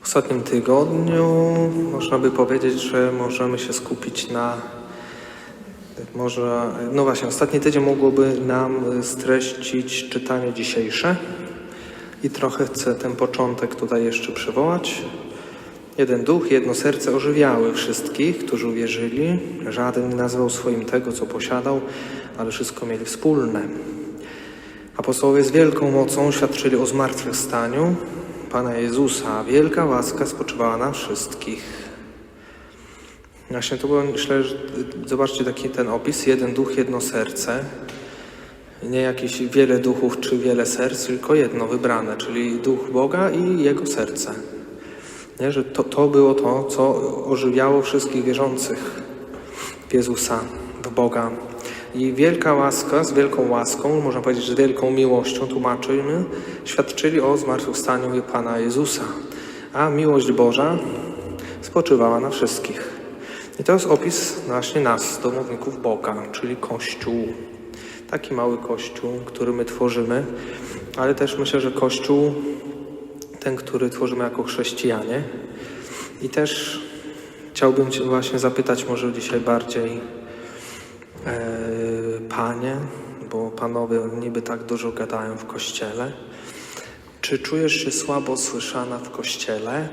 W ostatnim tygodniu można by powiedzieć, że możemy się skupić na. Może, no właśnie, ostatni tydzień mogłoby nam streścić czytanie dzisiejsze i trochę chcę ten początek tutaj jeszcze przywołać. Jeden duch, jedno serce ożywiały wszystkich, którzy uwierzyli. Żaden nie nazwał swoim tego, co posiadał, ale wszystko mieli wspólne. Apostołowie z wielką mocą świadczyli o zmartwychwstaniu Pana Jezusa. Wielka łaska spoczywała na wszystkich. Właśnie to było, myślę, że zobaczcie taki ten opis. Jeden duch, jedno serce. Nie jakieś wiele duchów czy wiele serc, tylko jedno wybrane, czyli duch Boga i jego serce. Nie? Że to, to było to, co ożywiało wszystkich wierzących w Jezusa, w Boga. I wielka łaska, z wielką łaską, można powiedzieć, z wielką miłością, tłumaczymy, świadczyli o zmartwychwstaniu Pana Jezusa. A miłość Boża spoczywała na wszystkich. I to jest opis właśnie nas, domowników Boga, czyli Kościół. Taki mały Kościół, który my tworzymy, ale też myślę, że Kościół, ten, który tworzymy jako chrześcijanie. I też chciałbym Cię właśnie zapytać może dzisiaj bardziej, e, Panie, bo Panowie niby tak dużo gadają w Kościele. Czy czujesz się słabo słyszana w Kościele?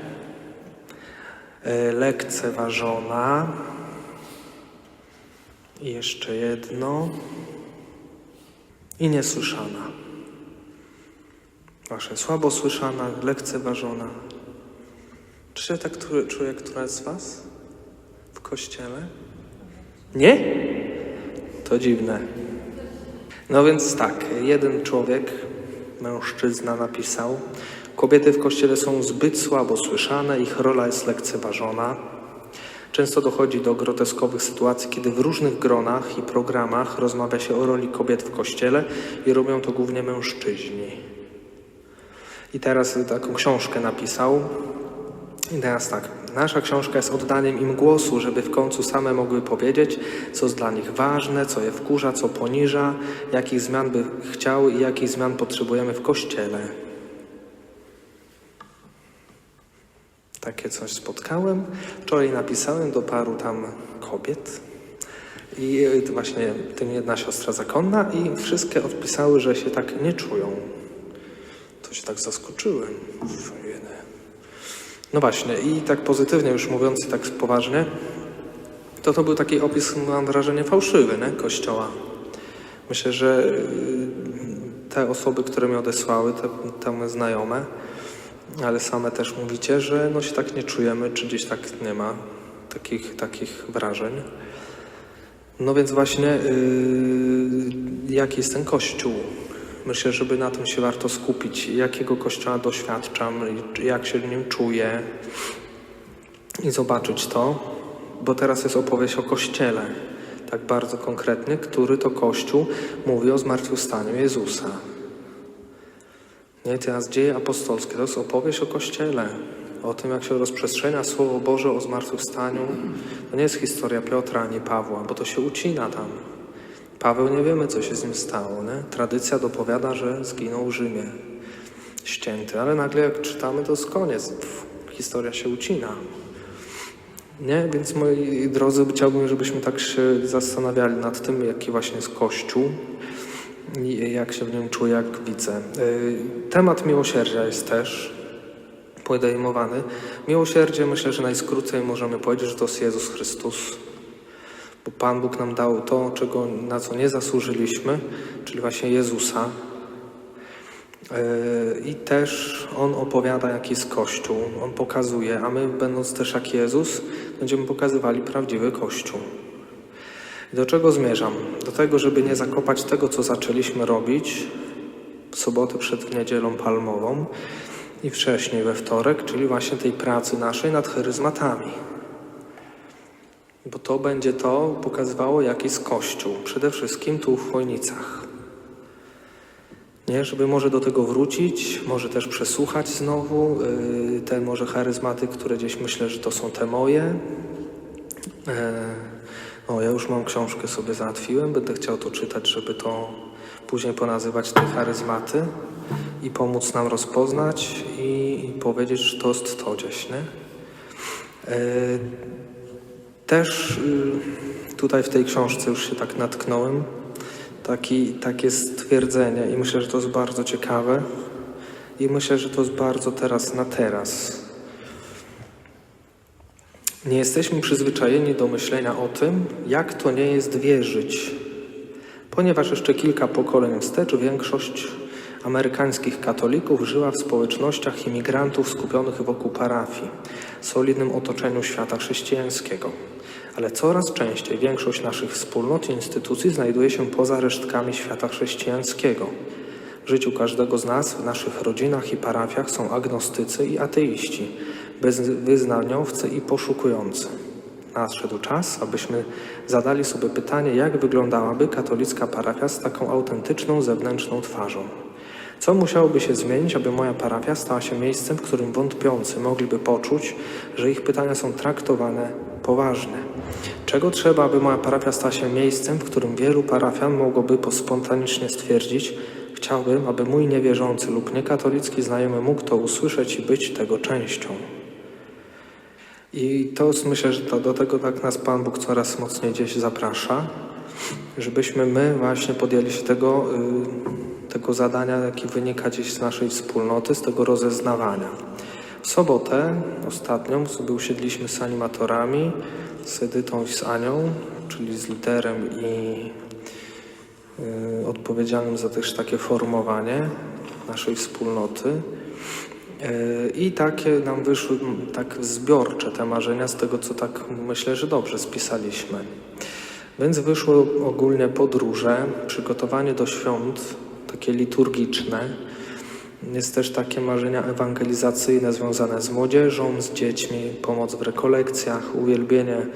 E, lekceważona? I jeszcze jedno. I niesłyszana. Wasze słabo słyszana, lekceważona. Czy się tak czuje któraś z Was w kościele? Nie? To dziwne. No więc tak, jeden człowiek, mężczyzna napisał: Kobiety w kościele są zbyt słabo słyszane, ich rola jest lekceważona. Często dochodzi do groteskowych sytuacji, kiedy w różnych gronach i programach rozmawia się o roli kobiet w kościele i robią to głównie mężczyźni. I teraz taką książkę napisał. I teraz tak, nasza książka jest oddaniem im głosu, żeby w końcu same mogły powiedzieć, co jest dla nich ważne, co je wkurza, co poniża, jakich zmian by chciały i jakich zmian potrzebujemy w Kościele. Takie coś spotkałem. Wczoraj napisałem do paru tam kobiet i to właśnie tym jedna siostra zakonna i wszystkie odpisały, że się tak nie czują. To się tak zaskoczyłem. No właśnie, i tak pozytywnie już mówiąc, tak poważnie, to to był taki opis, mam wrażenie, fałszywy, nie? Kościoła. Myślę, że y, te osoby, które mnie odesłały, te, te znajome, ale same też mówicie, że no się tak nie czujemy, czy gdzieś tak nie ma takich, takich wrażeń. No więc właśnie, yy, jaki jest ten Kościół? Myślę, żeby na tym się warto skupić. Jakiego Kościoła doświadczam, jak się nim czuję i zobaczyć to, bo teraz jest opowieść o Kościele, tak bardzo konkretny, który to Kościół mówi o zmartwychwstaniu Jezusa. Nie, teraz dzieje apostolskie to jest opowieść o Kościele, o tym, jak się rozprzestrzenia Słowo Boże o zmartwychwstaniu. To nie jest historia Piotra ani Pawła, bo to się ucina tam. Paweł nie wiemy, co się z nim stało. Nie? Tradycja dopowiada, że zginął w Rzymie, ścięty, ale nagle jak czytamy, to jest koniec. Historia się ucina. Nie? Więc moi drodzy, chciałbym, żebyśmy tak się zastanawiali nad tym, jaki właśnie jest Kościół i jak się w nim czuję, jak widzę. Y, Temat miłosierdzia jest też podejmowany. Miłosierdzie myślę, że najskrócej możemy powiedzieć, że to jest Jezus Chrystus. Bo Pan Bóg nam dał to, czego, na co nie zasłużyliśmy, czyli właśnie Jezusa. Yy, I też On opowiada, jaki jest Kościół. On pokazuje, a my, będąc też jak Jezus, będziemy pokazywali prawdziwy Kościół. Do czego zmierzam? Do tego, żeby nie zakopać tego, co zaczęliśmy robić w sobotę przed niedzielą palmową i wcześniej we wtorek, czyli właśnie tej pracy naszej nad charyzmatami. Bo to będzie to pokazywało, jaki jest Kościół. Przede wszystkim tu w Chojnicach. Nie, żeby może do tego wrócić, może też przesłuchać znowu yy, te może charyzmaty, które gdzieś myślę, że to są te moje. Yy, o, ja już mam książkę sobie załatwiłem, będę chciał to czytać, żeby to później ponazywać te charyzmaty. i pomóc nam rozpoznać i, i powiedzieć, że to jest to gdzieś, nie? E, Też y, tutaj w tej książce już się tak natknąłem, taki, takie stwierdzenie i myślę, że to jest bardzo ciekawe i myślę, że to jest bardzo teraz na teraz. Nie jesteśmy przyzwyczajeni do myślenia o tym, jak to nie jest wierzyć, ponieważ jeszcze kilka pokoleń wstecz większość amerykańskich katolików żyła w społecznościach imigrantów skupionych wokół parafii, solidnym otoczeniu świata chrześcijańskiego. Ale coraz częściej większość naszych wspólnot i instytucji znajduje się poza resztkami świata chrześcijańskiego. W życiu każdego z nas, w naszych rodzinach i parafiach są agnostycy i ateiści, bezwyznaniowcy i poszukujący. Nadszedł czas, abyśmy zadali sobie pytanie, jak wyglądałaby katolicka parafia z taką autentyczną zewnętrzną twarzą. Co musiałoby się zmienić, aby moja parafia stała się miejscem, w którym wątpiący mogliby poczuć, że ich pytania są traktowane poważnie? Czego trzeba, aby moja parafia stała się miejscem, w którym wielu parafian mogłoby spontanicznie stwierdzić, chciałbym, aby mój niewierzący lub niekatolicki znajomy mógł to usłyszeć i być tego częścią? I to myślę, że to, do tego tak nas Pan Bóg coraz mocniej gdzieś zaprasza, żebyśmy my właśnie podjęli się tego, y, tego zadania, jakie wynika gdzieś z naszej wspólnoty, z tego rozeznawania. W sobotę ostatnią sobie usiedliśmy z animatorami, z Edytą i z Anią, czyli z literem i y, odpowiedzialnym za też takie formowanie naszej wspólnoty. E, I takie nam wyszły tak zbiorcze te marzenia z tego, co tak myślę, że dobrze spisaliśmy. Więc wyszły ogólnie podróże, przygotowanie do świąt, takie liturgiczne. Jest też takie marzenia ewangelizacyjne związane z młodzieżą, z dziećmi, pomoc w rekolekcjach, uwielbienie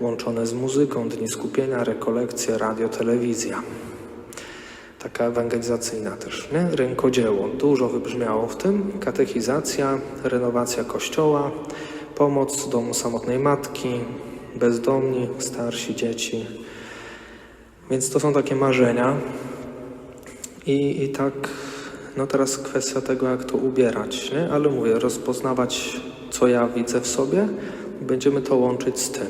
łączone z muzyką, dni skupienia, rekolekcje, radio, telewizja taka ewangelizacyjna też, nie? Rękodzieło. Dużo wybrzmiało w tym. Katechizacja, renowacja kościoła, pomoc domu samotnej matki, bezdomni, starsi, dzieci. Więc to są takie marzenia. I, i tak, no teraz kwestia tego, jak to ubierać, nie? Ale mówię, rozpoznawać, co ja widzę w sobie będziemy to łączyć z tym.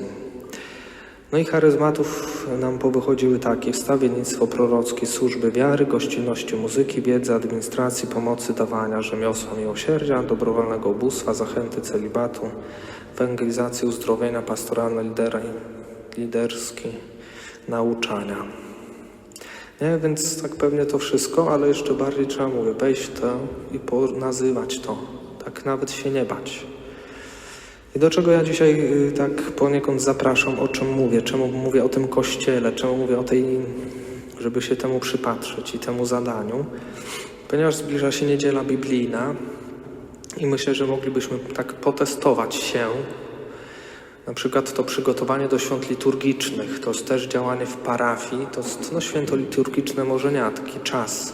No i charyzmatów nam powychodziły takie wstawiennictwo prorockie, służby wiary, gościnności muzyki, wiedzy, administracji, pomocy, dawania, rzemiosła, miłosierdzia, dobrowolnego ubóstwa, zachęty, celibatu, ewangelizacji, uzdrowienia, pastoralne, lidera, liderski, nauczania. Nie, więc tak pewnie to wszystko, ale jeszcze bardziej trzeba, mówię, wejść w to i nazywać to. Tak nawet się nie bać. I do czego ja dzisiaj y, tak poniekąd zapraszam, o czym mówię, czemu mówię o tym kościele, czemu mówię o tej, żeby się temu przypatrzeć i temu zadaniu, ponieważ zbliża się niedziela biblijna i myślę, że moglibyśmy tak potestować się. Na przykład to przygotowanie do świąt liturgicznych, to jest też działanie w parafii, to jest no, święto liturgiczne taki czas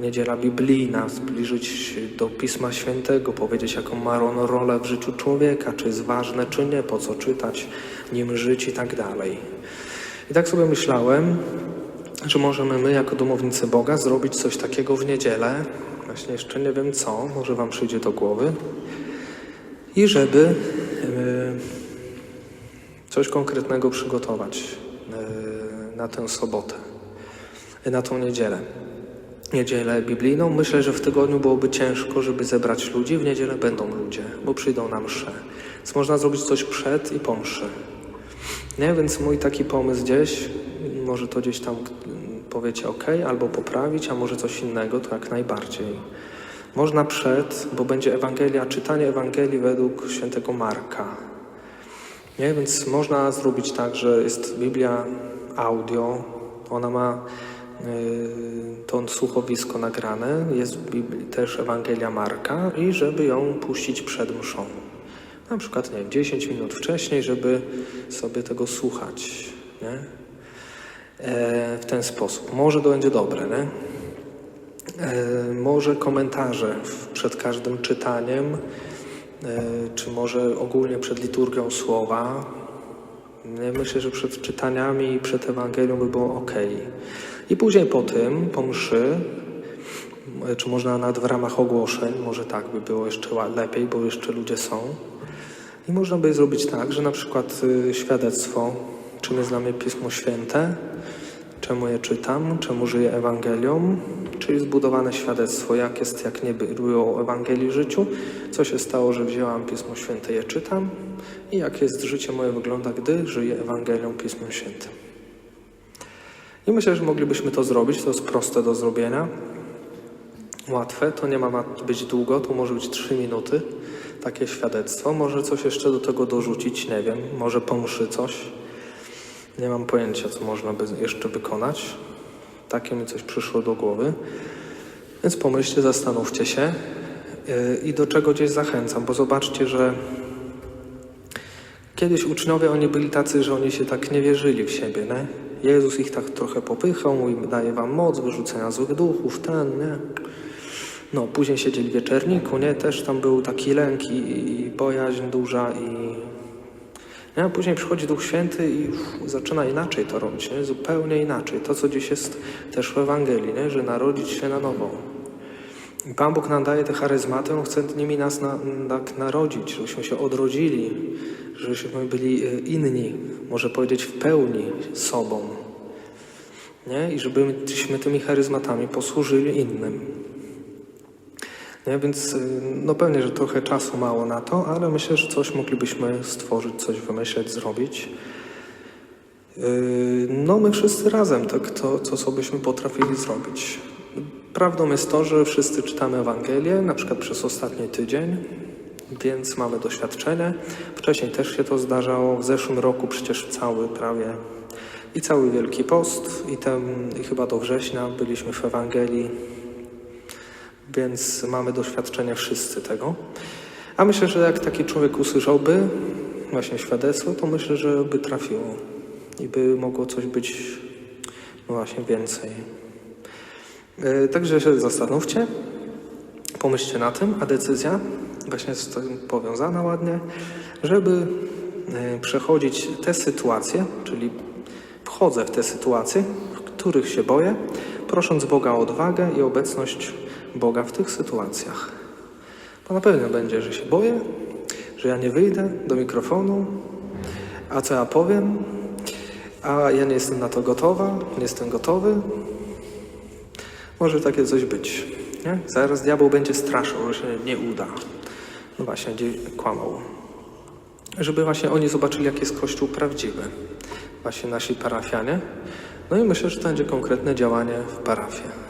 niedziela biblijna, zbliżyć do Pisma Świętego, powiedzieć, jaką ma ono rolę w życiu człowieka, czy jest ważne, czy nie, po co czytać, nim żyć i tak dalej. I tak sobie myślałem, że możemy my, jako domownicy Boga, zrobić coś takiego w niedzielę. Właśnie jeszcze nie wiem co, może Wam przyjdzie do głowy. I żeby yy, coś konkretnego przygotować yy, na tę sobotę, yy, na tą niedzielę niedzielę biblijną. Myślę, że w tygodniu byłoby ciężko, żeby zebrać ludzi. W niedzielę będą ludzie, bo przyjdą na mszę. Więc można zrobić coś przed i po mszy. Nie? Więc mój taki pomysł gdzieś, może to gdzieś tam powiecie ok, albo poprawić, a może coś innego, to jak najbardziej. Można przed, bo będzie Ewangelia, czytanie Ewangelii według świętego Marka. Nie? Więc można zrobić tak, że jest Biblia audio, ona ma Yy, to słuchowisko nagrane, jest też Ewangelia Marka i żeby ją puścić przed mszą. Na przykład, nie 10 minut wcześniej, żeby sobie tego słuchać, nie? E, w ten sposób. Może to będzie dobre, nie? E, może komentarze przed każdym czytaniem, czy może ogólnie przed liturgią słowa. Myślę, że przed czytaniami i przed Ewangelią by było ok. I później po tym, po mszy, M- Czy można nawet w ramach ogłoszeń, może tak by było jeszcze lepiej, bo jeszcze ludzie są. I można by zrobić tak, że na przykład y, świadectwo, czym jest dla Pismo Święte, czemu je czytam, czemu żyję Ewangelią, czyli zbudowane świadectwo, jak jest, jak nie było Ewangelii w życiu, co się stało, że wzięłam Pismo Święte, je czytam i jak jest życie moje wygląda, gdy żyję Ewangelią Pismem Świętym. I myślę, że moglibyśmy to zrobić, to jest proste do zrobienia, łatwe, to nie ma być długo, to może być 3 minuty, takie świadectwo, może coś jeszcze do tego dorzucić, nie wiem, może pomszy coś, nie mam pojęcia, co można by jeszcze wykonać. Takie mi coś przyszło do głowy. Więc pomyślcie, zastanówcie się yy, i do czego gdzieś zachęcam, bo zobaczcie, że kiedyś uczniowie, oni byli tacy, że oni się tak nie wierzyli w siebie, nie? Jezus ich tak trochę popychał, mówi, daje wam moc wyrzucenia złych duchów, ten, nie? No, później siedzieli w wieczerniku, nie? Też tam był taki lęk i, i bojaźń duża i nie? A później przychodzi Duch Święty i uff, zaczyna inaczej to robić, nie? zupełnie inaczej. To, co dziś jest też w Ewangelii, nie? że narodzić się na nowo. I Pan Bóg nam daje te charyzmaty, On chce nimi nas na, tak narodzić, żebyśmy się odrodzili, żebyśmy byli e, inni, może powiedzieć w pełni sobą. Nie? I żebyśmy tymi charyzmatami posłużyli innym. Nie? Więc y, no pewnie, że trochę czasu mało na to, ale myślę, że coś moglibyśmy stworzyć, coś wymyśleć, zrobić. Yy, No my wszyscy razem, tak to, co co byśmy potrafili zrobić. Prawdą jest to, że wszyscy czytamy Ewangelię, na przykład przez ostatni tydzień, więc mamy doświadczenie. Wcześniej też się to zdarzało, w zeszłym roku przecież cały prawie i cały Wielki Post i, ten, i chyba do września byliśmy w Ewangelii więc mamy doświadczenie wszyscy tego. A myślę, że jak taki człowiek usłyszałby właśnie świadectwo, to myślę, że by trafiło i by mogło coś być no właśnie więcej. Yy, Także się zastanówcie, pomyślcie na tym, a decyzja właśnie jest powiązana ładnie, żeby yy, przechodzić te sytuacje, czyli wchodzę w te sytuacje, w których się boję, prosząc Boga o odwagę i obecność Boga w tych sytuacjach. Bo na pewno będzie, że się boję, że ja nie wyjdę do mikrofonu, a co ja powiem, a ja nie jestem na to gotowa, nie jestem gotowy. Może takie coś być. Nie? Zaraz diabeł będzie straszył, że się nie uda. No właśnie, kłamał. Żeby właśnie oni zobaczyli, jaki jest Kościół prawdziwy. Właśnie nasi parafianie. No i myślę, że to będzie konkretne działanie w parafii.